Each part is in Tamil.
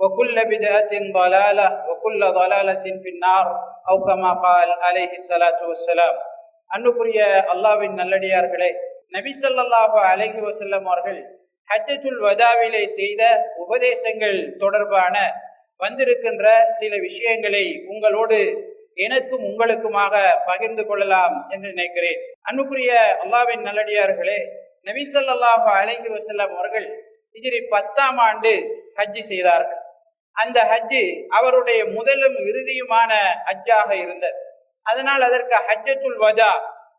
وكل بدعة ضلالة وكل ضلالة في النار أو كما قال عليه الصلاة والسلام அன்புக்குரிய அல்லாவின் நல்லடியார்களே நபி ஸல்லல்லாஹு அலைஹி வஸல்லம் அவர்கள் ஹஜ்ஜத்துல் வதாவிலே செய்த உபதேசங்கள் தொடர்பான வந்திருக்கின்ற சில விஷயங்களை உங்களோடு எனக்கும் உங்களுக்குமாக பகிர்ந்து கொள்ளலாம் என்று நினைக்கிறேன் அன்புக்குரிய அல்லாவின் நல்லடியார்களே நபி ஸல்லல்லாஹு அலைஹி வஸல்லம் அவர்கள் ஹிஜ்ரி பத்தாம் ஆண்டு ஹஜ்ஜி செய்தார்கள் அந்த ஹஜ்ஜு அவருடைய முதலும் இறுதியுமான ஹஜ்ஜாக இருந்தது. அதனால் அதற்கு ஹஜ்ஜத்துல் வஜா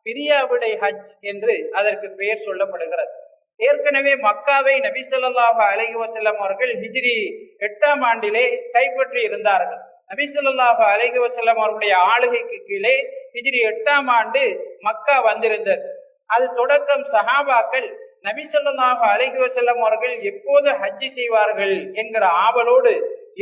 பிரியாவிடை ஹஜ் என்று அதற்கு பெயர் சொல்லப்படுகிறது. ஏற்கனவே மக்காவை நபி ஸல்லல்லாஹு அலைஹி வசல்லம் அவர்கள் ஹிஜ்ரி எட்டாம் ஆண்டிலே கைப்பற்றி இருந்தார்கள். நபி ஸல்லல்லாஹு அலைஹி வசல்லம் அவர்களுடைய ஆளுகைக்கு கீழே ஹிஜ்ரி எட்டாம் ஆண்டு மக்கா வந்திருந்தது. அது தொடக்கம் சஹாபாக்கள் நபி ஸல்லல்லாஹு அலைஹி வசல்லம் அவர்கள் எப்போது ஹஜ்ஜி செய்வார்கள் என்கிற ஆவலோடு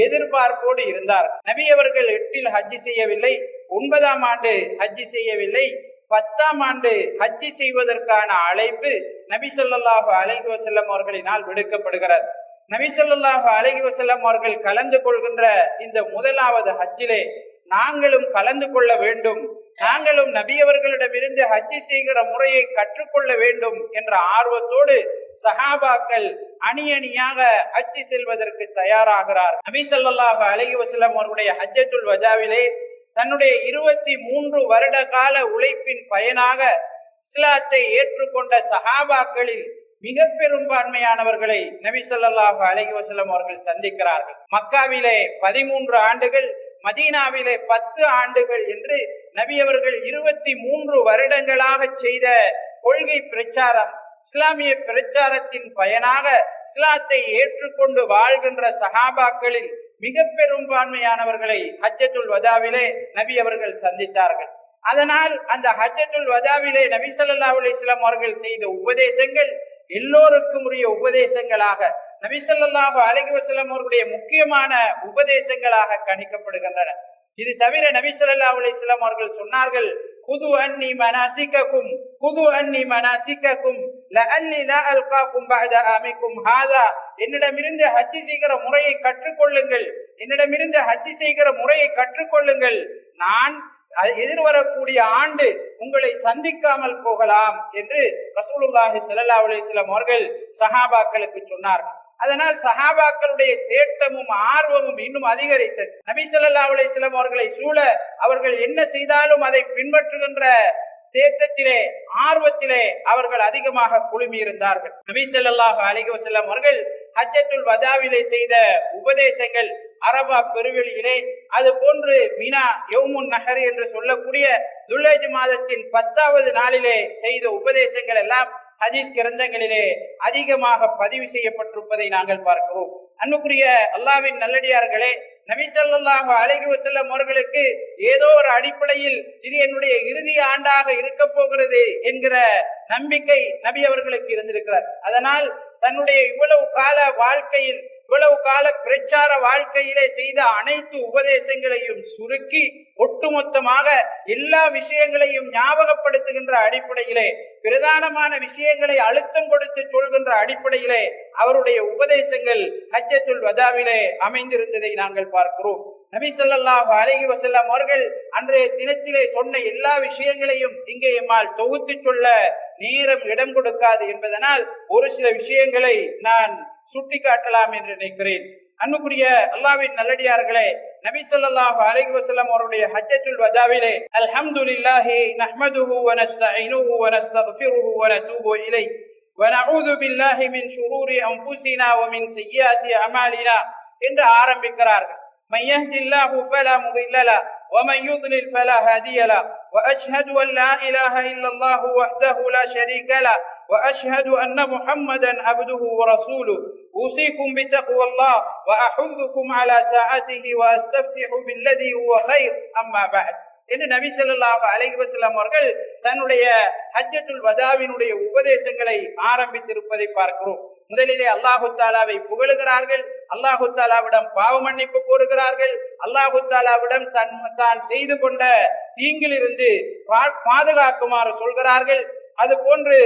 எதிர்பார்ப்போடு இருந்தார். நபி அவர்கள் எட்டில் ஹஜ்ஜி செய்யவில்லை ஒன்பதாம் ஆண்டு ஹஜ்ஜி செய்யவில்லை பத்தாம் ஆண்டு ஹஜ்ஜி செய்வதற்கான அழைப்பு நபி ஸல்லல்லாஹு அலஹி வசல்லம் அவர்களினால் விடுக்கப்படுகிறது. நபி ஸல்லல்லாஹு அலஹி வசல்லம் அவர்கள் கலந்து கொள்கின்ற இந்த முதலாவது ஹஜ்ஜிலே நாங்களும் கலந்து கொள்ள வேண்டும். நாங்களும் நபியவர்களிடமிருந்து ஹஜ்ஜி செய்கிற முறையை கற்றுக்கொள்ள வேண்டும் என்ற ஆர்வத்தோடு சஹாபாக்கள் அணி அணியாக ஹஜ்ஜி செல்வதற்கு தயாராகிறார். நபி ஸல்லல்லாஹு அலைஹி அவருடைய அவர்களுடைய ஹஜ்ஜத்துல் வஜாவிலே தன்னுடைய இருபத்தி மூன்று வருட கால உழைப்பின் பயனாக இஸ்லாத்தை ஏற்றுக்கொண்ட சஹாபாக்களில் மிக பெரும்பான்மையானவர்களை நபி சொல்லாஹு அலஹி வசலம் அவர்கள் சந்திக்கிறார்கள். மக்காவிலே பதிமூன்று ஆண்டுகள் மதீனாவிலே பத்து ஆண்டுகள் என்று நபி அவர்கள் இருபத்தி மூன்று வருடங்களாக செய்த கொள்கை பிரச்சாரம் இஸ்லாமிய பிரச்சாரத்தின் பயனாக இஸ்லாத்தை ஏற்றுக்கொண்டு வாழ்கின்ற சகாபாக்களில் மிக பெரும்பான்மையானவர்களை ஹஜ்ஜத்துல் வதாவிலே நபி அவர்கள் சந்தித்தார்கள். அதனால் அந்த ஹஜ்ஜத்துல் வதாவிலே நபி ஸல்லல்லாஹு அலி இஸ்லாம் அவர்கள் செய்த உபதேசங்கள் எல்லோருக்கும் உரிய உபதேசங்களாக நபிசல்லாஹு அலஹி வசலம் அவர்களுடைய முக்கியமான உபதேசங்களாக கணிக்கப்படுகின்றன. இது தவிர நபிசல்லா அலிஸ்லாம் அவர்கள் சொன்னார்கள் குது அன்னி மனாசிக்கக்கும் குது அன்னி மனாசிக்கக்கும் என்னிடமிருந்து ஹஜ்ஜி செய்கிற முறையை கற்றுக்கொள்ளுங்கள். என்னிடமிருந்து ஹஜ்ஜி செய்கிற முறையை கற்றுக்கொள்ளுங்கள். நான் எதிர்வரக்கூடிய ஆண்டு உங்களை சந்திக்காமல் போகலாம் என்று ரசூலுல்லாஹி சல்லா அலிஸ்லாம் அவர்கள் சஹாபாக்களுக்கு சொன்னார்கள். அதனால் சஹாபாக்களுடைய தேட்டமும் ஆர்வமும் இன்னும் அதிகரித்தது. நபி ஸல்லல்லாஹு அலைஹி அவர்களை சூழ அவர்கள் என்ன செய்தாலும் அதை பின்பற்றுகின்ற தேட்டத்திலே ஆர்வத்திலே அவர்கள் அதிகமாக குழுமி இருந்தார்கள் நபி ஸல்லல்லாஹு அலைஹி அவர்கள் ஹஜ்ஜத்துல் வதாவிலே செய்த உபதேசங்கள் அரபா பெருவெளியிலே அது போன்று மினா யோமுன் நகர் என்று சொல்லக்கூடிய துல்லேஜ் மாதத்தின் பத்தாவது நாளிலே செய்த உபதேசங்கள் எல்லாம் ஹதீஸ் கிரந்தங்களிலே அதிகமாக பதிவு செய்யப்பட்டிருப்பதை நாங்கள் பார்க்கிறோம். அன்புக்குரிய அல்லாவின் நல்லடியார்களே நபி அழகி வசல்லம் அவர்களுக்கு ஏதோ ஒரு அடிப்படையில் இது என்னுடைய இறுதி ஆண்டாக இருக்க போகிறது என்கிற நம்பிக்கை நபி அவர்களுக்கு இருந்திருக்கிறார். அதனால் தன்னுடைய இவ்வளவு கால வாழ்க்கையில் இவ்வளவு கால பிரச்சார வாழ்க்கையிலே செய்த அனைத்து உபதேசங்களையும் சுருக்கி ஒட்டுமொத்தமாக எல்லா விஷயங்களையும் ஞாபகப்படுத்துகின்ற அடிப்படையிலே பிரதானமான விஷயங்களை அழுத்தம் கொடுத்து சொல்கின்ற அடிப்படையிலே அவருடைய உபதேசங்கள் ஹஜ்ஜத்துல் வதாவிலே அமைந்திருந்ததை நாங்கள் பார்க்கிறோம். நபி ஸல்லல்லாஹு அலைஹி அவர்கள் அன்றைய தினத்திலே சொன்ன எல்லா விஷயங்களையும் இங்கே எம்மால் தொகுத்து சொல்ல நேரம் இடம் கொடுக்காது என்பதனால் ஒரு சில விஷயங்களை நான் சுட்டி காட்டலாம் என்று நினைக்கிறேன். அன்புக்குரிய அல்லாவின் நல்லடியார்களே நபி ஸல்லல்லாஹு அலைஹி வஸல்லம் அவருடைய ஹஜ்ஜத்துல் வதாவிலே அல்ஹம்துலில்லாஹி நஹ்மதுஹு வ நஸ்தஈனுஹு வ நஸ்தக்ஃபிருஹு வ நதூபு இலைஹ் ونعوذ بالله من شرور انفسنا ومن سيئات اعمالنا என்று ஆரம்பிக்கிறார்கள் من يهد الله فلا مضل له ومن يضلل فلا هادي له واشهد ان لا اله الا الله وحده لا شريك له واشهد ان محمدا عبده ورسوله اوصيكم بتقوى الله واحثكم على طاعته واستفتح بالذي هو خير اما بعد என்று நபி ஸல்லல்லாஹு அலைஹி வஸல்லம் அவர்கள் தன்னுடைய ஹஜ்ஜத்துல் வதாவினுடைய உபதேசங்களை ஆரம்பித்திருப்பதை பார்க்கிறோம் முதலிலே அல்லாஹு தாலாவை புகழுகிறார்கள் அல்லாஹு தாலாவிடம் பாவ மன்னிப்பு கோருகிறார்கள் அல்லாஹு தாலாவிடம் தன் தான் செய்து கொண்ட தீங்கிலிருந்து பா- பாதுகாக்குமாறு சொல்கிறார்கள் அது போன்று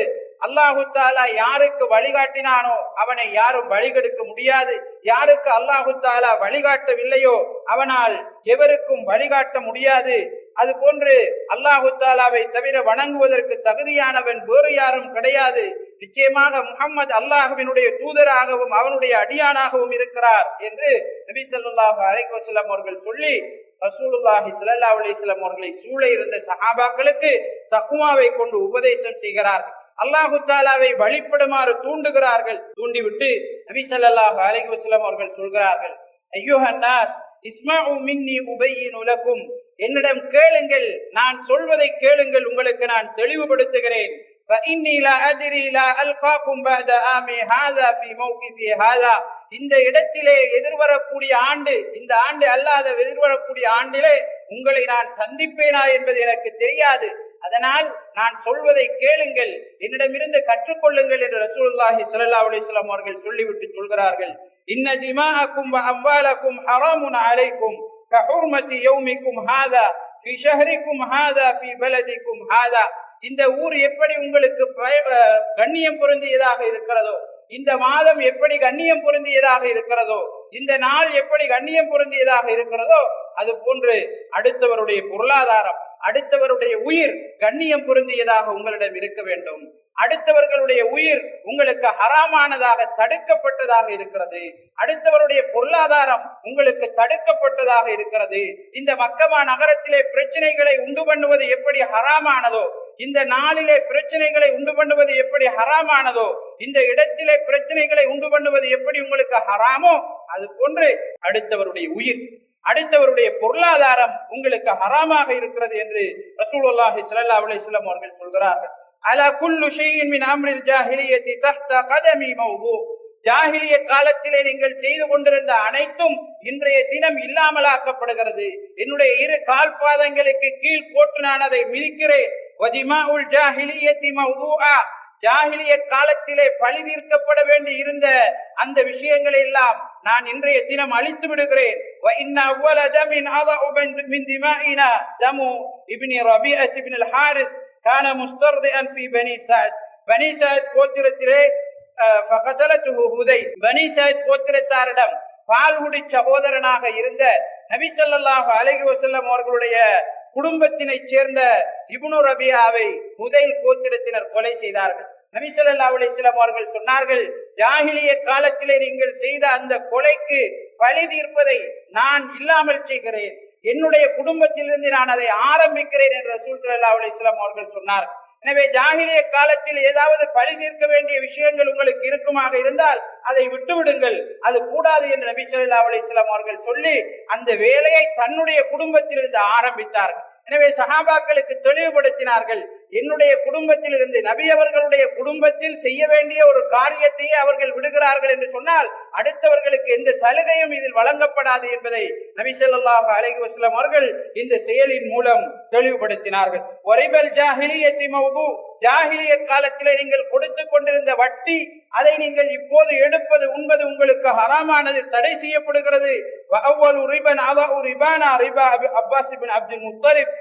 அல்லாஹு தாலா யாருக்கு வழிகாட்டினானோ அவனை யாரும் வழிகெடுக்க முடியாது. யாருக்கு அல்லாஹு தாலா வழிகாட்டவில்லையோ அவனால் எவருக்கும் வழிகாட்ட முடியாது. அது போன்று அல்லாஹு தாலாவை தவிர வணங்குவதற்கு தகுதியானவன் வேறு யாரும் கிடையாது. நிச்சயமாக முகம்மது அல்லாஹுவினுடைய தூதராகவும் அவனுடைய அடியானாகவும் இருக்கிறார் என்று நபி ஸல்லல்லாஹு அலைஹி அவர்கள் சொல்லி ரசூலுல்லாஹி சுல்லா அலிஸ்லாம் அவர்களை சூழ இருந்த சஹாபாக்களுக்கு தக்குவாவை கொண்டு உபதேசம் செய்கிறார்கள். அல்லாஹுத்தாலாவை வழிபடுமாறு தூண்டுகிறார்கள். தூண்டிவிட்டு நபி சல்லாஹ் வஸ்லாம் அவர்கள் சொல்கிறார்கள் ஐயோ அன்னாஸ் இஸ்மாஉ மின்னி உபையின் உலகும் என்னிடம் கேளுங்கள் நான் சொல்வதை கேளுங்கள் உங்களுக்கு நான் தெளிவுபடுத்துகிறேன். இந்த இடத்திலே எதிர்வரக்கூடிய ஆண்டு இந்த ஆண்டு அல்லாத எதிர்வரக்கூடிய ஆண்டிலே உங்களை நான் சந்திப்பேனா என்பது எனக்கு தெரியாது. அதனால் நான் சொல்வதை கேளுங்கள். என்னிடமிருந்து கற்றுக்கொள்ளுங்கள் என்று ரசூலுல்லாஹி ஸல்லல்லாஹு அலிஸ்லாம் அவர்கள் சொல்லிவிட்டு சொல்கிறார்கள். இன்ன திமாஅக்கும் அம்பாலக்கும் ஹராமுன் அலைக்கும். கஹூர்மதி யௌமிக்கும் ஹாதா. ஃபி ஷஹரிக்கும் ஹாதா. ஃபி பலதிக்கும் ஹாதா. இந்த ஊர் எப்படி உங்களுக்கு அஹ் கண்ணியம் பொருந்தியதாக இருக்கிறதோ இந்த மாதம் எப்படி கண்ணியம் பொருந்தியதாக இருக்கிறதோ இந்த நாள் எப்படி கண்ணியம் பொருந்தியதாக இருக்கிறதோ அது போன்று அடுத்தவருடைய பொருளாதாரம் அடுத்தவருடைய உயிர் கண்ணியம் பொருந்தியதாக உங்களிடம் இருக்க வேண்டும். அடுத்தவர்களுடைய உயிர் உங்களுக்கு ஹராமானதாக தடுக்கப்பட்டதாக இருக்கிறது. அடுத்தவருடைய பொருளாதாரம் உங்களுக்கு தடுக்கப்பட்டதாக இருக்கிறது. இந்த மக்கமா நகரத்திலே பிரச்சனைகளை உண்டு பண்ணுவது எப்படி ஹராமானதோ இந்த நாளிலே பிரச்சனைகளை உண்டு பண்ணுவது எப்படி ஹராமானதோ இந்த இடத்திலே பிரச்சனைகளை உண்டு பண்ணுவது எப்படி உங்களுக்கு ஹராமோ அது போன்று அடுத்தவருடைய உயிர் அடுத்தவருடைய பொருளாதாரம் உங்களுக்கு ஹராமாக இருக்கிறது என்று ரசூலுல்லாஹி ஸல்லல்லாஹு அலைஹி வஸல்லம் அவர்கள் சொல்கிறார்கள். அலா குல்லு ஷைஇன் மின் அம்ரில் ஜாஹிலியத்தி தஹ்த கதமி மௌது ஜாகிலிய காலத்திலே நீங்கள் செய்து கொண்டிருந்த அனைத்தும் இன்றைய தினம் இல்லாமலாக்கப்படுகிறது. என்னுடைய இரு கால் பாதங்களுக்கு கீழ் போட்டு நான் அதை மிதிக்கிறேன். ஜாஹிலியத்தி மௌதுஆ ஜாகிலிய காலத்திலே பழி தீர்க்கப்பட வேண்டி இருந்த அந்த விஷயங்களை எல்லாம் நான் இன்றைய தினம் அழித்து விடுகிறேன் وإن أول دم أضع من دمائنا دم ابن ربيعة بن الحارث كان مسترضئا في بني سعد பனி சாயத் கோத்திரத்திலே அஹ், فقتلته ஹுதை பனி சாயத் கோத்திரத்தாரிடம் பால்குடி சகோதரனாக இருந்த நபி ஸல்லல்லாஹு அலைஹி வஸல்லம் அவர்களுடைய குடும்பத்தினைச் சேர்ந்த இப்னு ரபியாவை முதல் கோத்திரத்தினர் கொலை செய்தார்கள் நபி ஸல்லல்லாஹு அவர்கள் சொன்னார்கள் ஜாஹிலிய காலத்திலே நீங்கள் செய்த அந்த கொலைக்கு பழி தீர்ப்பதை நான் இல்லாமல் செய்கிறேன். என்னுடைய குடும்பத்திலிருந்து நான் அதை ஆரம்பிக்கிறேன் என்று ரசூல் ஸல்லல்லாஹு அலைஹி அவர்கள் சொன்னார். எனவே ஜாகிலிய காலத்தில் ஏதாவது பழி தீர்க்க வேண்டிய விஷயங்கள் உங்களுக்கு இருக்குமாக இருந்தால் அதை விட்டுவிடுங்கள். அது கூடாது என்று நபி ஸல்லல்லாஹு அலைஹி அவர்கள் சொல்லி அந்த வேலையை தன்னுடைய குடும்பத்திலிருந்து ஆரம்பித்தார்கள். எனவே சஹாபாக்களுக்கு தெளிவுபடுத்தினார்கள். என்னுடைய குடும்பத்தில் இருந்து நபி அவர்களுடைய குடும்பத்தில் செய்ய வேண்டிய ஒரு காரியத்தையே அவர்கள் விடுகிறார்கள் என்று சொன்னால் அடுத்தவர்களுக்கு எந்த சலுகையும் இதில் வழங்கப்படாது என்பதை நபி ஸல்லல்லாஹு அலஹி வஸ்லாம் அவர்கள் இந்த செயலின் மூலம் தெளிவுபடுத்தினார்கள். ஒரைபல் ஜாஹிலியத்தி மௌது ஜாகிலிய காலத்திலே நீங்கள் கொடுத்து கொண்டிருந்த வட்டி அதை நீங்கள் இப்போது எடுப்பது உண்பது உங்களுக்கு ஹராமானது தடை செய்யப்படுகிறது. வஅவ்வலு ரிபன் அதாவது ரிபானா ரிபா அபி- அப்பாஸ் அப்துல் முத்தலிப்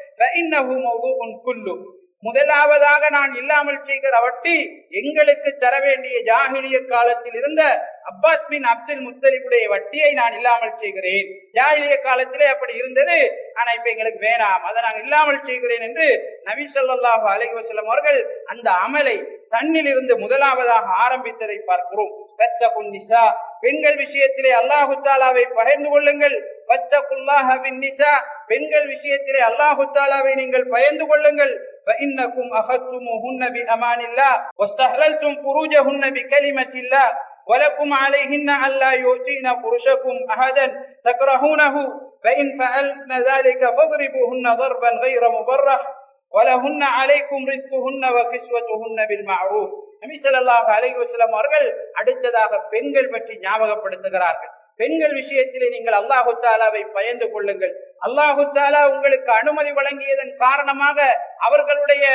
முதலாவதாக நான் இல்லாமல் செய்கிற வட்டி எங்களுக்கு தர வேண்டிய ஜாகிலிய காலத்தில் இருந்த அப்பாஸ் பின் அப்துல் முத்தலிபுடைய வட்டியை நான் இல்லாமல் செய்கிறேன். ஜாகிலிய காலத்திலே அப்படி இருந்தது. ஆனா இப்ப எங்களுக்கு வேணாம். அதை நான் இல்லாமல் செய்கிறேன் என்று நபி சொல்லாஹு அலைவசலம் அவர்கள் அந்த அமலை தன்னில் இருந்து முதலாவதாக ஆரம்பித்ததை பார்க்கிறோம். பெத்த குன்னிசா பெண்கள் விஷயத்திலே அல்லாஹு தாலாவை பகிர்ந்து கொள்ளுங்கள். பெத்த குல்லாஹின் நிசா. பெண்கள் விஷயத்திலே அல்லாஹு தாலாவை நீங்கள் பயந்து கொள்ளுங்கள். فإنكم أخذتموهن بأمان الله واستحللتم فروجهن بكلمة الله ولكم عليهن ألا يؤتين فرشكم أحدا تكرهونه فإن فعلن ذلك فاضربوهن ضربا غير مبرح ولهن عليكم رزقهن وكسوتهن بالمعروف நபி ஸல்லல்லாஹு அலைஹி வஸல்லம் அவர்கள் அடுத்ததாக பெண்கள் பற்றி ஞாபகப்படுத்துகிறார்கள் பெண்கள் விஷயத்திலே நீங்கள் அல்லாஹு தாலாவை பயந்து கொள்ளுங்கள். அல்லாஹு தாலா உங்களுக்கு அனுமதி வழங்கியதன் காரணமாக அவர்களுடைய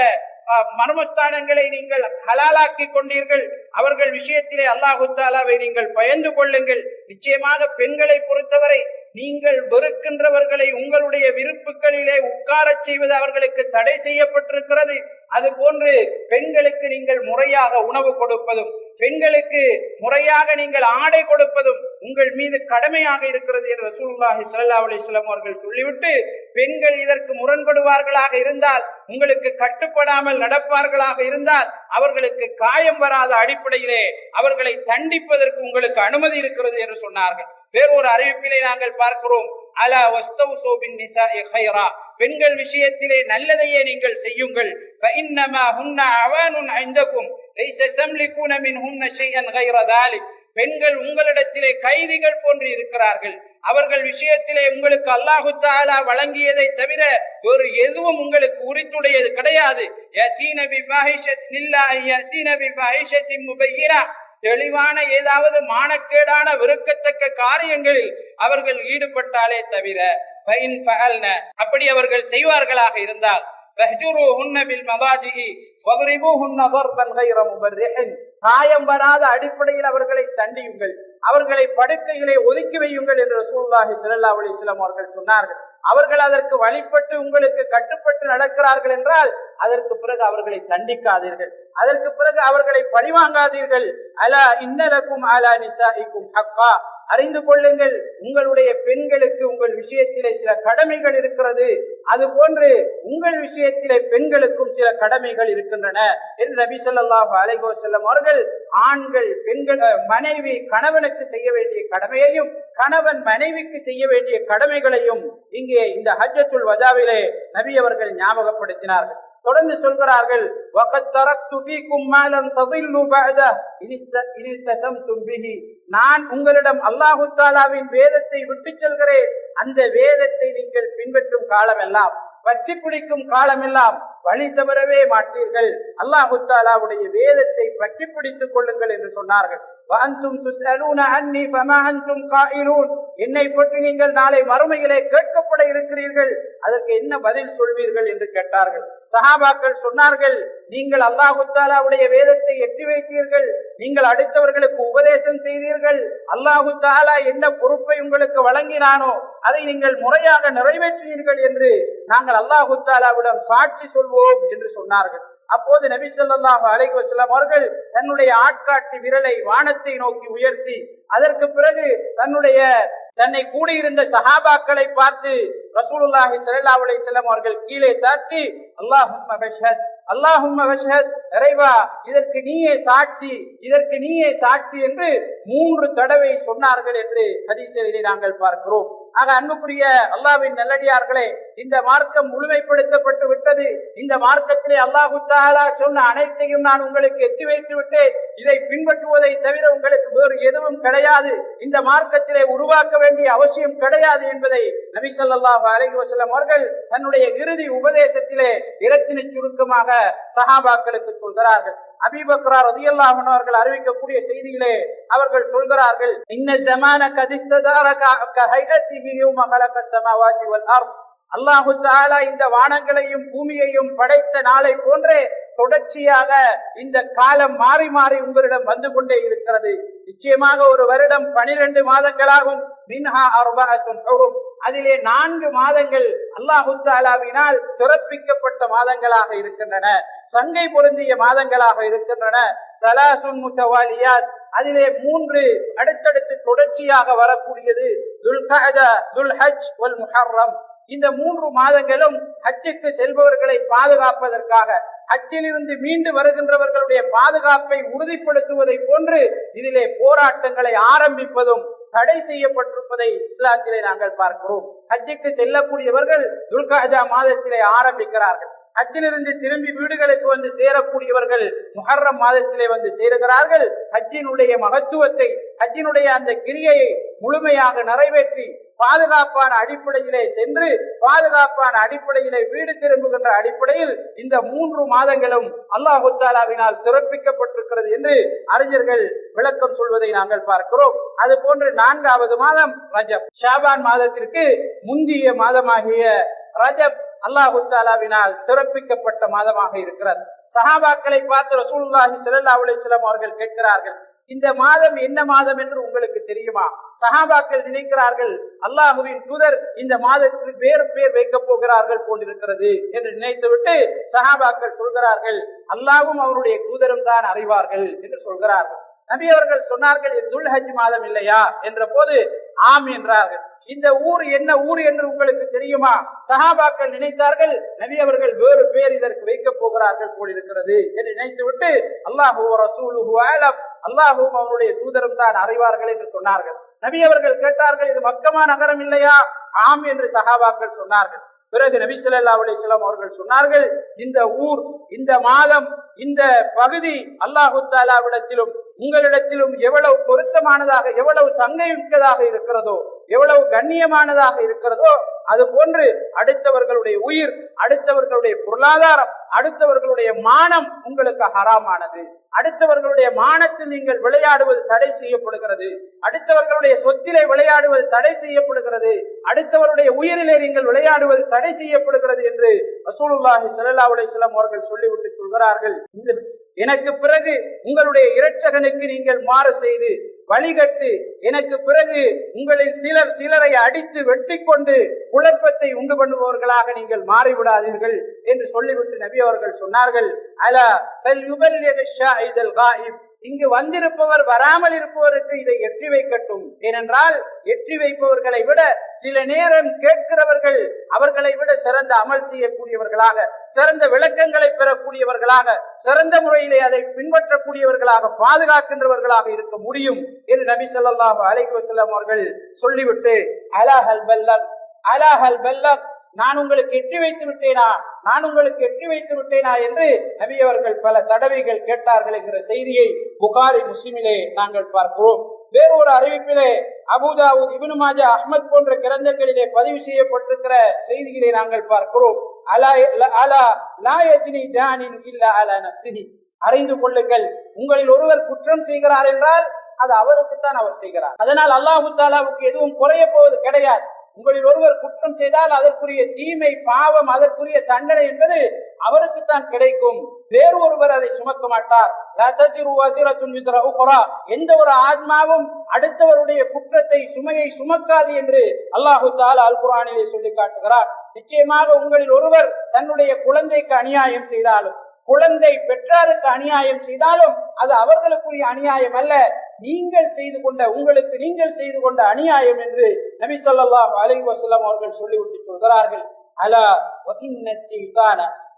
மர்மஸ்தானங்களை நீங்கள் ஹலாலாக்கி கொண்டீர்கள். அவர்கள் விஷயத்திலே அல்லாஹு தாலாவை நீங்கள் பயந்து கொள்ளுங்கள். நிச்சயமாக பெண்களை பொறுத்தவரை நீங்கள் வெறுக்கின்றவர்களை உங்களுடைய விருப்புகளிலே உட்காரச் செய்வது அவர்களுக்கு தடை செய்யப்பட்டிருக்கிறது. அது போன்று பெண்களுக்கு நீங்கள் முறையாக உணவு கொடுப்பதும் பெண்களுக்கு முறையாக நீங்கள் ஆடை கொடுப்பதும் உங்கள் மீது கடமையாக இருக்கிறது என்று ரசூல்லாஹி ஸல்லல்லாஹு அலிஸ்லாம் அவர்கள் சொல்லிவிட்டு பெண்கள் இதற்கு முரண்படுவார்களாக இருந்தால் உங்களுக்கு கட்டுப்படாமல் நடப்பார்களாக இருந்தால் அவர்களுக்கு காயம் வராத அடிப்படையிலே அவர்களை தண்டிப்பதற்கு உங்களுக்கு அனுமதி இருக்கிறது என்று சொன்னார்கள். வேறொரு அறிவிப்பிலே நாங்கள் பார்க்கிறோம் அலா வஸ்தவ் சோபின் நிசா கைரா. பெண்கள் விஷயத்திலே நல்லதையே நீங்கள் செய்யுங்கள். பெண்கள் உங்களிடத்திலே கைதிகள் போன்று இருக்கிறார்கள். அவர்கள் விஷயத்திலே உங்களுக்கு அல்லாஹு தாலா வழங்கியதை தவிர ஒரு எதுவும் உங்களுக்கு உரித்துடையது கிடையாது. தெளிவான ஏதாவது மானக்கேடான விருக்கத்தக்க காரியங்களில் அவர்கள் ஈடுபட்டாலே தவிர அப்படி அவர்கள் செய்வார்களாக இருந்தால் فاهجروهن بالمضاجع واضربوهن ضربا غير مبرح காயம் வராத அடிப்படையில் அவர்களை தண்டியுங்கள் அவர்களை படுக்கையிலே ஒதுக்கி வையுங்கள் என்று ரசூலுல்லாஹி ஸல்லல்லாஹு அலைஹி வஸல்லம் அவர்கள் சொன்னார்கள் அவர்கள் அதற்கு வழிபட்டு உங்களுக்கு கட்டுப்பட்டு நடக்கிறார்கள் என்றால் அதற்கு பிறகு அவர்களை தண்டிக்காதீர்கள் அதற்கு பிறகு அவர்களை பழிவாங்காதீர்கள் அலா இன்னலக்கும் அலா நிசாஇக்கும் ஹக்கா அறிந்து கொள்ளுங்கள். உங்களுடைய பெண்களுக்கு உங்கள் விஷயத்திலே சில கடமைகள் இருக்கிறது. அது போன்று உங்கள் விஷயத்திலே பெண்களுக்கும் சில கடமைகள் இருக்கின்றன என்று நபி சொல்லாஹ் அலைஹி அவர்கள் ஆண்கள் பெண்கள் மனைவி கணவனுக்கு செய்ய வேண்டிய கடமையையும் கணவன் மனைவிக்கு செய்ய வேண்டிய கடமைகளையும் இங்கே இந்த ஹஜ்ஜத்துல் வதாவிலே நபி அவர்கள் ஞாபகப்படுத்தினார்கள். தொடர்ந்து சொல்கிறார்கள் நான் உங்களிடம் அல்லாஹு தாலாவின் வேதத்தை விட்டு செல்கிறேன். அந்த வேதத்தை நீங்கள் பின்பற்றும் காலமெல்லாம் பற்றி பிடிக்கும் காலமெல்லாம் வழி தவறவே மாட்டீர்கள். அல்லாஹுத்தாலாவுடைய வேதத்தை பற்றி பிடித்துக் கொள்ளுங்கள் என்று சொன்னார்கள். என்னை பற்றி நீங்கள் நாளை மறுமையிலே கேட்கப்பட இருக்கிறீர்கள். அதற்கு என்ன பதில் சொல்வீர்கள்? என்று கேட்டார்கள். சஹாபாக்கள் சொன்னார்கள் நீங்கள் அல்லாஹுத்தாலாவுடைய வேதத்தை எட்டி வைத்தீர்கள். நீங்கள் அடுத்தவர்களுக்கு உபதேசம் செய்தீர்கள். அல்லாஹுத்தாலா என்ன பொறுப்பை உங்களுக்கு வழங்கினானோ அதை நீங்கள் முறையாக நிறைவேற்றினீர்கள் என்று நாங்கள் அல்லாஹுத்தாலாவிடம் சாட்சி சொல்வோம். என்று சொன்னார்கள். அப்போது நபி சொல்லாஹ் அலைஹி வசலாம் அவர்கள் தன்னுடைய ஆட்காட்டி விரலை வானத்தை நோக்கி உயர்த்தி அதற்கு பிறகு தன்னுடைய தன்னை கூடியிருந்த சஹாபாக்களை பார்த்து ரசூலுல்லாஹி சல்லா அலை செல்லம் அவர்கள் கீழே தாட்டி அல்லாஹும் பஷஹத் அல்லாஹும்ம பஷஹத் இறைவா இதற்கு நீயே சாட்சி இதற்கு நீயே சாட்சி என்று மூன்று தடவை சொன்னார்கள் என்று ஹதீஸிலே நாங்கள் பார்க்கிறோம். ஆக அன்புக்குரிய அல்லாவின் நல்லடியார்களே இந்த மார்க்கம் முழுமைப்படுத்தப்பட்டு விட்டது. இந்த மார்க்கத்திலே அல்லாஹு தாலா சொன்ன அனைத்தையும் நான் உங்களுக்கு எத்தி வைத்து விட்டேன். இதை பின்பற்றுவதை தவிர உங்களுக்கு வேறு எதுவும் கிடையாது. இந்த மார்க்கத்திலே உருவாக்க வேண்டிய அவசியம் கிடையாது என்பதை நபி சொல்லாஹு அலஹி வசலம் அவர்கள் தன்னுடைய இறுதி உபதேசத்திலே இரத்தினை சுருக்கமாக சஹாபாக்களுக்கு சொல்கிறார்கள். அபிபக்ரார் ரதியல்லாஹு அவர்கள் அறிவிக்கக்கூடிய செய்திகளே அவர்கள் சொல்கிறார்கள் இன்ன ஜமான கதிஸ்ததார கஹைஅத்திஹி அல்லாஹு தாலா இந்த வானங்களையும் பூமியையும் படைத்த நாளை போன்றே தொடர்ச்சியாக இந்த காலம் மாறி மாறி உங்களிடம் வந்து கொண்டே இருக்கிறது. நிச்சயமாக ஒரு வருடம் பனிரெண்டு மாதங்களாகும். மின்ஹா அர்பஅத்துன் ஹுரும் அதிலே நான்கு மாதங்கள் அல்லாஹு தாலாவினால் சிறப்பிக்கப்பட்ட மாதங்களாக இருக்கின்றன. சங்கை பொருந்திய மாதங்களாக இருக்கின்றன. தலாசுன் முத்தவாலியாத். அதிலே மூன்று அடுத்தடுத்து தொடர்ச்சியாக வரக்கூடியது துல்கஅதா துல்ஹஜ் முஹர்ரம். இந்த மூன்று மாதங்களும் ஹஜ்ஜுக்கு செல்பவர்களை பாதுகாப்பதற்காக ஹஜ்ஜிலிருந்து மீண்டு வருகின்றவர்களுடைய பாதுகாப்பை உறுதிப்படுத்துவதை போன்று இதிலே போராட்டங்களை ஆரம்பிப்பதும் தடை செய்யப்பட்டிருப்பதை இஸ்லாத்திலே நாங்கள் பார்க்கிறோம். ஹஜ்ஜுக்கு செல்லக்கூடியவர்கள் துல்காஜா மாதத்திலே ஆரம்பிக்கிறார்கள். ஹஜ்ஜிலிருந்து திரும்பி வீடுகளுக்கு வந்து சேரக்கூடியவர்கள் முகர்ரம் மாதத்திலே வந்து சேருகிறார்கள். ஹஜ்ஜினுடைய மகத்துவத்தை ஹஜ்ஜினுடைய அந்த கிரியையை முழுமையாக நிறைவேற்றி பாதுகாப்பான அடிப்படையிலே சென்று பாதுகாப்பான அடிப்படையிலே வீடு திரும்புகின்ற அடிப்படையில் இந்த மூன்று மாதங்களும் அல்லாஹு தாலாவினால் சிறப்பிக்கப்பட்டிருக்கிறது என்று அறிஞர்கள் விளக்கம் சொல்வதை நாங்கள் பார்க்கிறோம். அது போன்று நான்காவது மாதம் ரஜப். ஷாபான் மாதத்திற்கு முந்திய மாதமாகிய ரஜப் அல்லாஹு தாலாவினால் சிறப்பிக்கப்பட்ட மாதமாக இருக்கிறது. சஹாபாக்களை பார்த்து ரசூல்லாஹி ஸல்லல்லாஹு அலைஹி அவர்கள் கேட்கிறார்கள் இந்த மாதம் என்ன மாதம் என்று உங்களுக்கு தெரியுமா? சஹாபாக்கள் நினைக்கிறார்கள் அல்லாஹுவின் தூதர் இந்த மாதத்திற்கு வேறு பேர் வைக்கப் போகிறார்கள் போன்றிருக்கிறது என்று நினைத்துவிட்டு சஹாபாக்கள் சொல்கிறார்கள் அல்லாவும் அவருடைய தூதரும் தான் அறிவார்கள் என்று சொல்கிறார்கள். நபி அவர்கள் சொன்னார்கள் இது துல் ஹஜ் மாதம் இல்லையா? என்ற போது ஆம் என்றார்கள். இந்த ஊர் என்ன ஊர் என்று உங்களுக்கு தெரியுமா? சஹாபாக்கள் நினைத்தார்கள் நபி அவர்கள் வேறு பேர் இதற்கு வைக்கப் போகிறார்கள் போல் இருக்கிறது என்று நினைத்துவிட்டு அல்லாஹு ரசூலுஹு அலம் அல்லாஹும் அவருடைய தூதரும் தான் அறிவார்கள் என்று சொன்னார்கள். நபி அவர்கள் கேட்டார்கள் இது மக்கமா நகரம் இல்லையா? ஆம் என்று சஹாபாக்கள் சொன்னார்கள். பிறகு நபிசல்லா அலிஸ்லாம் அவர்கள் சொன்னார்கள் இந்த ஊர் இந்த மாதம் இந்த பகுதி அல்லாஹு தாலாவிடத்திலும் உங்களிடத்திலும் எவ்வளவு பொருத்தமானதாக எவ்வளவு சங்கைமிக்கதாக இருக்கிறதோ எவ்வளவு கண்ணியமானதாக இருக்கிறதோ அது போன்று அடுத்தவர்களுடைய உயிர் அடுத்தவர்களுடைய பொருளாதாரம் அடுத்தவர்களுடைய மானம் உங்களுக்கு ஹராமானது. அடுத்தவர்களுடைய மானத்தில் நீங்கள் விளையாடுவது தடை செய்யப்படுகிறது. அடுத்தவர்களுடைய சொத்திலே விளையாடுவது தடை செய்யப்படுகிறது. அடுத்தவருடைய உயிரிலே நீங்கள் விளையாடுவது தடை செய்யப்படுகிறது என்று அசூலுல்லாஹி ஸல்லல்லாஹு அலிஸ்லாம் அவர்கள் சொல்லிவிட்டு சொல்கிறார்கள். எனக்கு பிறகு உங்களுடைய இரட்சகனுக்கு நீங்கள் மாற செய்து வழிகட்டு. எனக்கு பிறகு உங்களில் சிலர் சிலரை அடித்து வெட்டி கொண்டு குழப்பத்தை உண்டு பண்ணுபவர்களாக நீங்கள் மாறிவிடாதீர்கள் என்று சொல்லிவிட்டு நபி அவர்கள் சொன்னார்கள் அலா இங்கு வந்திருப்பவர் வராமல் இருப்பவருக்கு இதை எற்றி வைக்கட்டும். ஏனென்றால் எற்றி வைப்பவர்களை விட சில நேரம் கேட்கிறவர்கள் அவர்களை விட சிறந்த அமல் செய்யக்கூடியவர்களாக சிறந்த விளக்கங்களை பெறக்கூடியவர்களாக சிறந்த முறையிலே அதை பின்பற்றக்கூடியவர்களாக பாதுகாக்கின்றவர்களாக இருக்க முடியும் என்று நபி ஸல்லல்லாஹு அலைகுசல்லாம் அவர்கள் சொல்லிவிட்டு அலாஹல் பல்லக் அலாஹல் பல்லக் நான் உங்களுக்கு எட்டி வைத்து விட்டேனா? நான் உங்களுக்கு எட்டி வைத்து விட்டேனா என்று நபி அவர்கள் பல தடவைகள் கேட்டார்கள் என்கிற செய்தியை புகாரி முஸ்லிமிலே நாங்கள் பார்க்கிறோம். வேறொரு அறிவிப்பிலே Abu Dawud Ibn Majah Ahmad போன்ற கிரந்தங்களிலே பதிவு செய்யப்பட்டிருக்கிற செய்திகளை நாங்கள் பார்க்கிறோம். அலா அலா லா ஜானின் அலா நஃப்ஸிஹி. அறிந்து கொள்ளுங்கள் உங்களில் ஒருவர் குற்றம் செய்கிறார் என்றால் அது அவருக்குத்தான் அவர் செய்கிறார். அதனால் அல்லாஹு தாலாவுக்கு எதுவும் குறைய போவது கிடையாது. உங்களில் ஒருவர் குற்றம் செய்தால் அதற்குரிய தீமை பாவம் அதற்குரிய தண்டனை என்பது அவருக்குத்தான் கிடைக்கும். வேறு ஒருவர் அதை சுமக்க மாட்டார். எந்த ஒரு ஆத்மாவும் அடுத்தவருடைய குற்றத்தை சுமையை சுமக்காது என்று அல்லாஹு தால் அல் குரானிலே சொல்லி காட்டுகிறார். நிச்சயமாக உங்களில் ஒருவர் தன்னுடைய குழந்தைக்கு அநியாயம் செய்தாலும் குழந்தை பெற்றாருக்கு அநியாயம் செய்தாலும் அது அவர்களுக்குரிய அநியாயம் அல்ல. நீங்கள் செய்து கொண்ட உங்களுக்கு நீங்கள் செய்து கொண்ட அநியாயம் என்று நபி ஸல்லல்லாஹு அலி வஸல்லம் அவர்கள் சொல்லிவிட்டு சொல்கிறார்கள். அலா வ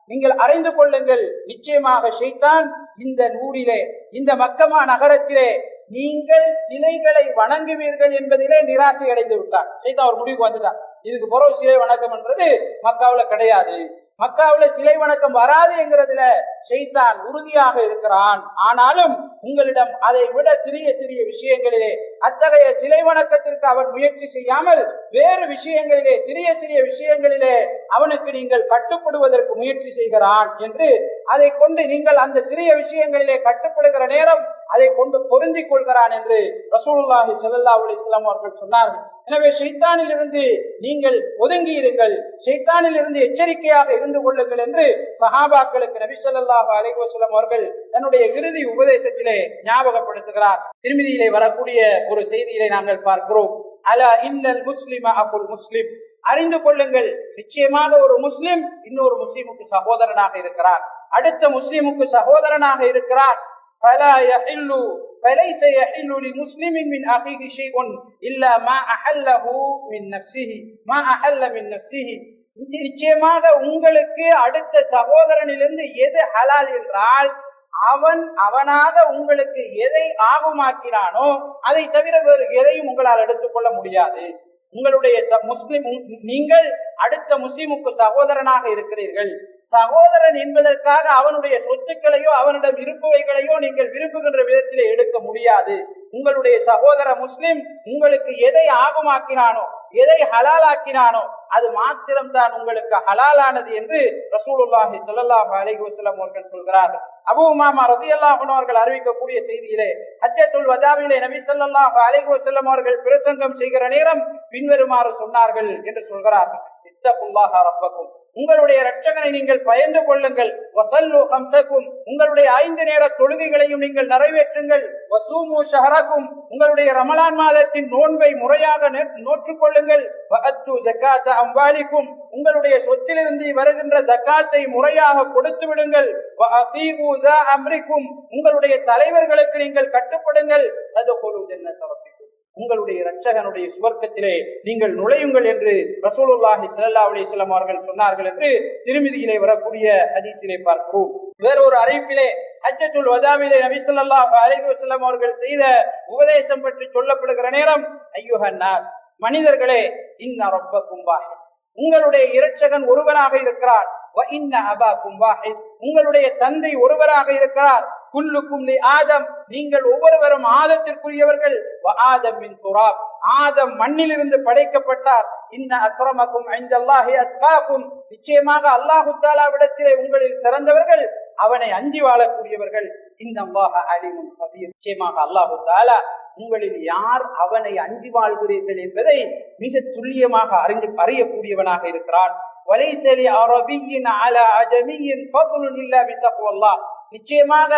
நீங்கள் அறிந்து கொள்ளுங்கள் நிச்சயமாக ஷெய்தான் இந்த நூரிலே இந்த மக்கமா நகரத்திலே நீங்கள் சிலைகளை வணங்குவீர்கள் என்பதிலே நிராசை அடைந்து விட்டார் ஷெய்தான் ஒரு முடிவுக்கு வந்துட்டார் இதுக்கு பிறகு சிலை வணக்கம் என்றது மக்காவுல கிடையாது. மக்காவில சிலை வணக்கம் வராது என்கிறதுல செய்தான் உறுதியாக இருக்கிறான். ஆனாலும் உங்களிடம் அதை விட சிறிய சிறிய விஷயங்களிலே அத்தகைய சிலை வணக்கத்திற்கு அவன் முயற்சி செய்யாமல் வேறு விஷயங்களிலே சிறிய சிறிய விஷயங்களிலே அவனுக்கு நீங்கள் கட்டுப்படுவதற்கு முயற்சி செய்கிறான் என்று அதை கொண்டு நீங்கள் அந்த சிறிய விஷயங்களிலே கட்டுப்படுகிற நேரம் அதை கொண்டு பொருந்திக் கொள்கிறான் என்று ரசூலுல்லாஹி செல்லல்லா அலி அவர்கள் சொன்னார்கள். எனவே ஷைத்தானில் இருந்து நீங்கள் ஒதுங்கி இருங்கள் ஷைத்தானில் இருந்து எச்சரிக்கையாக இருந்து கொள்ளுங்கள் என்று சஹாபாக்களுக்கு நபி சொல்லாஹு அலைஹி அவர்கள் தன்னுடைய இறுதி உபதேசத்திலே ஞாபகப்படுத்துகிறார். திருமதியிலே வரக்கூடிய ஒரு செய்தியிலே நாங்கள் பார்க்கிறோம். அலா இன்னல் முஸ்லிம் அபுல் முஸ்லிம். அறிந்து கொள்ளுங்கள். நிச்சயமாக ஒரு முஸ்லிம் இன்னொரு முஸ்லிமுக்கு சகோதரனாக இருக்கிறார். அடுத்த முஸ்லிமுக்கு சகோதரனாக இருக்கிறார். فلا يحل فليس يحل لمسلم من أخيه شيء إلا ما أحله من نفسه ما أحل من نفسه நிச்சயமாக உங்களுக்கு அடுத்த சகோதரனிலிருந்து எது ஹலால் என்றால் அவன் அவனாக உங்களுக்கு எதை ஆகுமாக்கினானோ அதை தவிர வேறு எதையும் உங்களால் எடுத்துக்கொள்ள முடியாது உங்களுடைய முஸ்லிம் உங்- நீங்கள் அடுத்த முஸ்லிமுக்கு சகோதரனாக இருக்கிறீர்கள். சகோதரன் என்பதற்காக அவனுடைய சொத்துக்களையோ அவனிடம் இருப்பவைகளையோ நீங்கள் விரும்புகின்ற விதத்திலே எடுக்க முடியாது. உங்களுடைய சகோதர முஸ்லிம் உங்களுக்கு எதை ஆபமாக்கினானோ எதை ஹலாலாக்கினானோ அது மாத்திரம்தான் உங்களுக்கு ஹலாலானது என்று ரசூலுல்லாஹி சொல்லல்லாஹ் அலைஹி வஸல்லம் அவர்கள் சொல்கிறார் அபூ உமாமா ரதி அல்லாஹன் அவர்கள் அறிவிக்கக்கூடிய செய்தியிலே ஹஜ்ஜத்துல் வதாவிலே நபி ஸல்லல்லாஹு அலைஹி வஸல்லம் அவர்கள் பிரசங்கம் செய்கிற நேரம் பின்வருமாறு சொன்னார்கள் என்று சொல்கிறார் இத்தகுல்லாஹ ரப்பக்கும். உங்களுடைய இரட்சகனை நீங்கள் பயந்து கொள்ளுங்கள். வசல்லு ஹம்சக்கும் உங்களுடைய ஐந்து நேர தொழுகைகளையும் நீங்கள் நிறைவேற்றுங்கள். வசூமு ஷஹரக்கும் உங்களுடைய ரமலான் மாதத்தின் நோன்பை முறையாக நே- நோற்றுக் கொள்ளுங்கள் வஅத்து ஜக்காத்த அம்பாலிக்கும் உங்களுடைய சொத்திலிருந்து வருகின்ற ஜக்காத்தை முறையாக கொடுத்து விடுங்கள். அம்ரிக்கும் உங்களுடைய தலைவர்களுக்கு நீங்கள் கட்டுப்படுங்கள். அது ஒரு உங்களுடைய இரட்சகனுடைய சுவர்க்கத்திலே நீங்கள் நுழையுங்கள் என்று ரசூலுல்லாஹி ஸல்லல்லாஹு அலைஹி அவர்கள் சொன்னார்கள் என்று திருமதியிலே வரக்கூடிய ஹதீஸிலே பார்க்கிறோம். வேறொரு அறிவிப்பிலே ஹஜ்ஜத்துல் வதாவிலே நபி சொல்லா அலைஹி வஸல்லம் அவர்கள் செய்த உபதேசம் பற்றி சொல்லப்படுகிற நேரம் ஐயுஹன் நாஸ் மனிதர்களே இன்ன ரப்பக்கும் வாஹித். உங்களுடைய இரட்சகன் ஒருவராக இருக்கிறார். இன்ன அபாக்கும் உங்களுடைய தந்தை ஒருவராக இருக்கிறார். குல்லுக்கும் லி ஆதம். நீங்கள் ஒவ்வொருவரும் ஆதத்திற்குரியவர்கள். ஆதம் மின் துராப். ஆதம் மண்ணிலிருந்து படைக்கப்பட்டார். இன்ன அக்ரமக்கும் ஐந்தல்லாஹி அத்காக்கும். நிச்சயமாக அல்லாஹு தாலாவிடத்திலே உங்களில் சிறந்தவர்கள் அவனை அஞ்சி வாழக்கூடியவர்கள். இன்னல்லாஹ அலிமுன் சபீர் நிச்சயமாக அல்லாஹு தாலா உங்களில் யார் அவனை அஞ்சி வாழ்கிறீர்கள் என்பதை மிக துல்லியமாக அறிந்து அறியக்கூடியவனாக இருக்கிறான். வலைசலி அரபியின் அல அஜமியின் ஃபதுலுன் இல்லா வித்தகுவல்லா நிச்சயமாக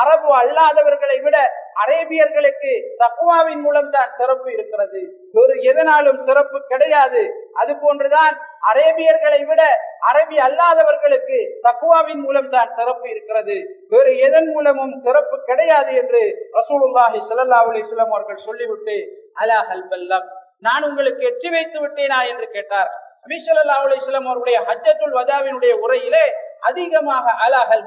அரபு அல்லாதவர்களை விட அரேபியர்களுக்கு தக்குவாவின் மூலம் தான் சிறப்பு இருக்கிறது. வேறு எதனாலும் சிறப்பு கிடையாது. அது போன்றுதான் அரேபியர்களை விட அரபி அல்லாதவர்களுக்கு தக்குவாவின் மூலம் தான் சிறப்பு இருக்கிறது. வேறு எதன் மூலமும் சிறப்பு கிடையாது என்று ரசூலுல்லாஹி ஸல்லல்லாஹு அலைஹி அவர்கள் சொல்லிவிட்டு அலா ஹல் நான் உங்களுக்கு எட்டி வைத்து விட்டேனா? என்று கேட்டார். நபி ஸல்லல்லாஹு அலைஹி அவருடைய ஹஜ்ஜத்துல் வதாவினுடைய உரையிலே அதிகமாக அலா ஹல்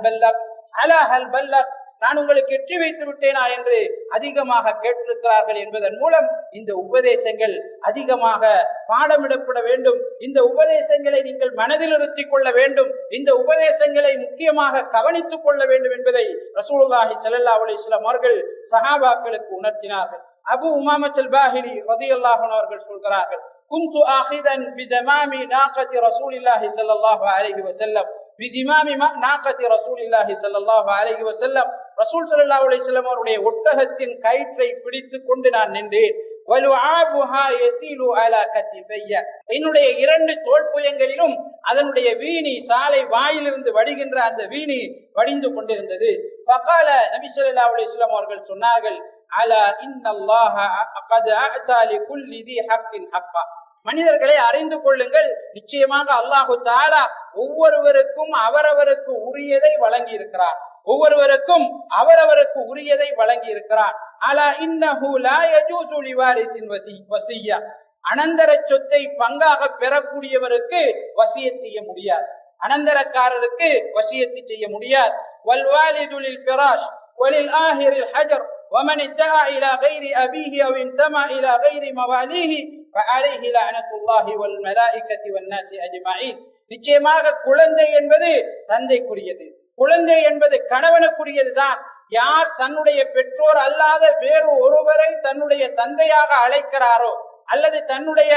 அலாஹல் பல்லக் நான் உங்களுக்கு எற்றி வைத்து விட்டேனா என்று அதிகமாக கேட்டிருக்கிறார்கள் என்பதன் மூலம் இந்த உபதேசங்கள் அதிகமாக பாடமிடப்பட வேண்டும். இந்த உபதேசங்களை நீங்கள் மனதில் இருத்திக் கொள்ள வேண்டும். இந்த உபதேசங்களை முக்கியமாக கவனித்துக் கொள்ள வேண்டும் என்பதை ரசூலுல்லாஹி சல்லா அலிஸ்லாம் அவர்கள் சஹாபாக்களுக்கு உணர்த்தினார்கள். அபு உமாமச்சல் பாஹிரி ரதியல்லாஹன் அவர்கள் சொல்கிறார்கள் குந்து ஆஹிதன் பிஜமாமி நாகதி ரசூலில்லாஹி சல்லாஹு அலஹி வசல்லம் பிசிமாமிமாம் நாக்கத்தி ரசூல் இல்லாஹி சல்லாஹ் அலஹி வசல்லம் ரசூல் சல்லா அலிஸ்லம் அவருடைய ஒட்டகத்தின் கயிற்றை பிடித்து கொண்டு நான் நின்றேன். என்னுடைய இரண்டு தோல்புயங்களிலும் அதனுடைய வீணி சாலை வாயிலிருந்து வடிகின்ற அந்த வீணி வடிந்து கொண்டிருந்தது. பகால நபி சொல்லா அலிஸ்லாம் அவர்கள் சொன்னார்கள் அலா இன்னல்லாஹ் அகது அத்தாலி குல் நிதி ஹக்கின் ஹக்கா. மனிதர்களை அறிந்து கொள்ளுங்கள் நிச்சயமாக அல்லாஹு தாலா ஒவ்வொருவருக்கும் அவரவருக்கு உரியதை வழங்கி இருக்கிறார் ஒவ்வொருவருக்கும் அவரவருக்கு உரியதை வழங்கி இருக்கிறார் அலா இன்னஹு லா யஜூசு லிவாரிசின் வசி வசிய்யா அனந்தர சொத்தை பங்காக பெறக்கூடியவருக்கு வசியத் செய்ய முடியாது அனந்தரக்காரருக்கு வசியத்து செய்ய முடியாது வல்வாலிதுலில் ஃபிராஷ் வலில் ஆஹிரில் ஹஜர் ومن ادعى إلى غير أبيه أو انتمى إلى غير مواليه அலைஹி லஅனத்துல்லாஹி வல் மலாயிகத்தி வன் நாசி அஜ்மஈன் நிச்சயமாக குழந்தை என்பது தந்தைக்குரியது. குழந்தை என்பது கணவனுக்குரியது தான் யார் தன்னுடைய பெற்றோர் அல்லாத வேறு ஒருவரை தன்னுடைய தந்தையாக அழைக்கிறாரோ அல்லது தன்னுடைய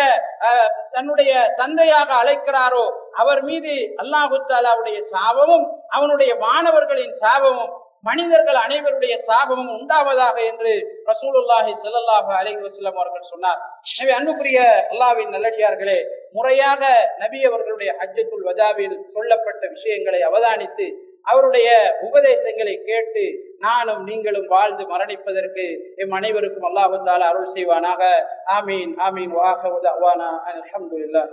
தன்னுடைய தந்தையாக அழைக்கிறாரோ அவர் மீது அல்லாஹு தாலாவுடைய சாபமும் அவனுடைய மாணவர்களின் சாபமும் மனிதர்கள் அனைவருடைய சாபமும் உண்டாவதாக என்று ரசூலுல்லாஹி ஸல்லல்லாஹு அலைஹி அவர்கள் சொன்னார். எனவே அன்புக்குரிய அல்லாவின் நல்லடியார்களே முறையாக நபி அவர்களுடைய ஹஜ்ஜத்துல் வஜாவில் சொல்லப்பட்ட விஷயங்களை அவதானித்து அவருடைய உபதேசங்களை கேட்டு நானும் நீங்களும் வாழ்ந்து மரணிப்பதற்கு எம் அனைவருக்கும் அல்லாஹு தாலா அருள் செய்வானாக. ஆமீன் ஆமீன் வாஹ அல்ஹம்துலில்லாஹி